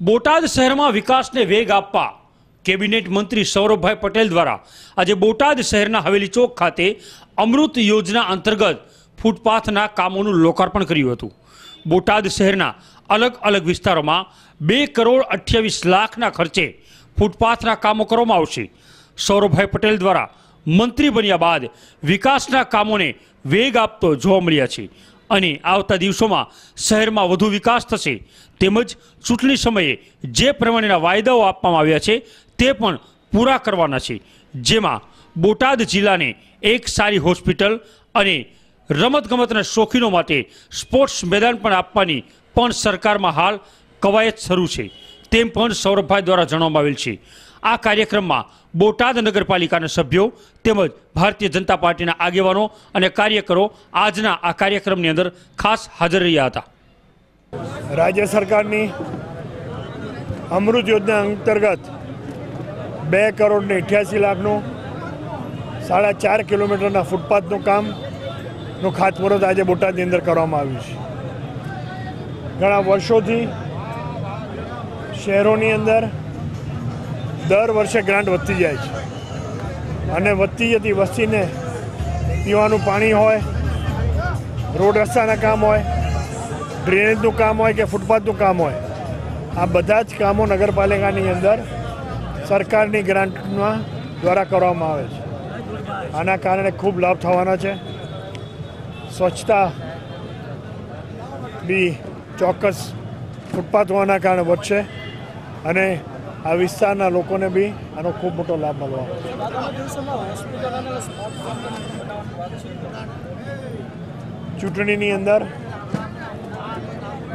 બોટાદ શહેરમાં વિકાસને વેગ આપવા કેબિનેટ મંત્રી સૌરભભાઈ પટેલ દ્વારા આજે બોટાદ શહેરના હવેલી ચોક ખાતે અમૃત યોજના અંતર્ગત ફૂટપાથના કામોનું લોકાર્પણ કર્યું હતું. બોટાદ શહેરના અલગ અલગ વિસ્તારોમાં બે કરોડ અઠ્યાવીસ લાખના ખર્ચે ફૂટપાથના કામો કરવામાં આવશે. સૌરભભાઈ પટેલ દ્વારા મંત્રી બન્યા બાદ વિકાસના કામોને વેગ આપતો જોવા મળ્યા છે. અને આવતા દિવસોમાં શહેરમાં વધુ વિકાસ થશે. તેમજ ચૂંટણી સમયે જે પ્રમાણેના વાયદાઓ આપવામાં આવ્યા છે, તે પણ પૂરા કરવાના છે. જેમાં બોટાદ જિલ્લાને એક સારી હોસ્પિટલ અને રમતગમતના શોખીનો માટે સ્પોર્ટ્સ મેદાન પણ આપવાની પણ સરકારમાં હાલ કવાયત શરૂ છે. તેમ પણ સૌરભભાઈ દ્વારા જણાવવામાં આવેલ છે. આ કાર્યક્રમમાં બોટાદ નગરપાલિકાના સભ્યો તેમજ ભારતીય જનતા પાર્ટીના આગેવાનો અને કાર્યકરો આજના આ કાર્યક્રમની અંદર ખાસ હાજર રહ્યા હતા. રાજ્ય સરકારની અમૃત યોજના અંતર્ગત બે કરોડ ને અઠ્યાસી લાખનું, સાડા ચાર કિલોમીટરના ફૂટપાથનું કામનું ખાતમુહૂર્ત આજે બોટાદની અંદર કરવામાં આવ્યું છે. ઘણા વર્ષોથી શહેરોની અંદર દર વર્ષે ગ્રાન્ટ વધતી જાય છે. અને વધતી જતી વસ્તીને પીવાનું પાણી હોય, રોડ રસ્તાના કામ હોય ડ્રેનેજનું કામ હોય કે ફૂટપાથનું કામ હોય, આ બધા જ કામો નગરપાલિકાની અંદર સરકારની ગ્રાન્ટમાં દ્વારા કરવામાં આવે છે. આના કારણે ખૂબ લાભ થવાનો છે. સ્વચ્છતા બી ચોક્કસ ફૂટપાથ હોવાના કારણે વધશે. અને આ વિસ્તારના લોકોને બી આનો ખૂબ મોટો લાભ મળવા. ચૂંટણીની અંદર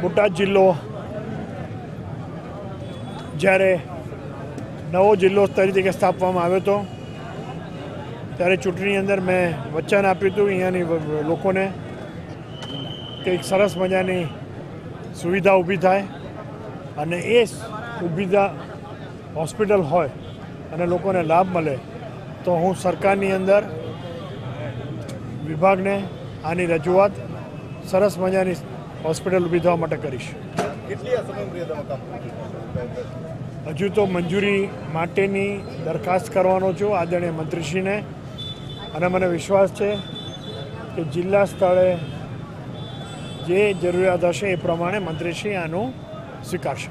બોટાદ જિલ્લો જ્યારે નવો જિલ્લો તરીકે સ્થાપવામાં આવ્યો હતો, ત્યારે ચૂંટણીની અંદર મેં વચન આપ્યું હતું અહીંયાની લોકોને કંઈક સરસ મજાની સુવિધા ઊભી થાય અને એ સુવિધા હોસ્પિટલ હોય અને લોકોને લાભ મળે તો હું સરકારની અંદર વિભાગને આની રજૂઆત સરસ મજાની હોસ્પિટલ ઊભી થવા માટે કરીશ. હજુ તો મંજૂરી માટેની દરખાસ્ત કરવાનો છું આદરણીય મંત્રીશ્રીને. અને મને વિશ્વાસ છે કે જિલ્લા સ્થળે જે જરૂરિયાત હશે એ પ્રમાણે મંત્રીશ્રી આનું સ્વીકારશે.